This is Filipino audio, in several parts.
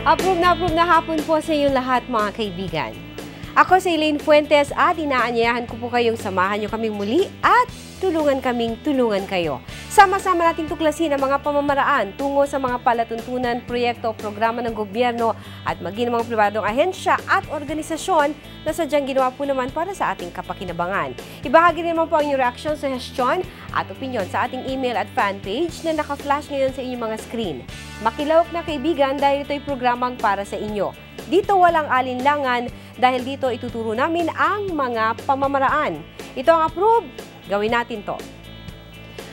Approve na approve na hapon po sa inyong lahat mga kaibigan. Ako si Elaine Fuentes at inaanyayahan ko po kayong samahan nyo kaming muli at tulungan kaming tulungan kayo. Sama-sama nating tuklasin ang mga pamamaraan tungo sa mga palatuntunan, proyekto o programa ng gobyerno at maging ng mga pribadong ahensya at organisasyon na sadyang ginawa po naman para sa ating kapakinabangan. Ibahagi naman po ang inyong reaksyon, suggestion at opinion sa ating email at fan page na naka-flash ngayon sa inyong mga screen. Makilawak na kaibigan dahil ito'y programang para sa inyo. Dito walang alinlangan dahil dito ituturo namin ang mga pamamaraan. Ito ang approve, gawin natin to.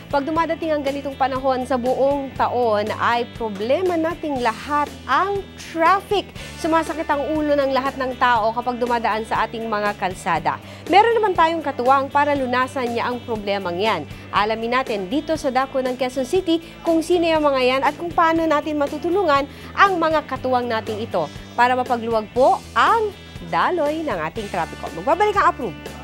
Pag dumadating ang ganitong panahon sa buong taon ay problema nating lahat ang traffic. Sumasakit ang ulo ng lahat ng tao kapag dumadaan sa ating mga kalsada. Meron naman tayong katuwang para lunasan niya ang problemang yan. Alamin natin dito sa dako ng Quezon City kung sino yung mga yan at kung paano natin matutulungan ang mga katuwang nating ito para mapagluwag po ang daloy ng ating trapiko. Magbabalik ang approve.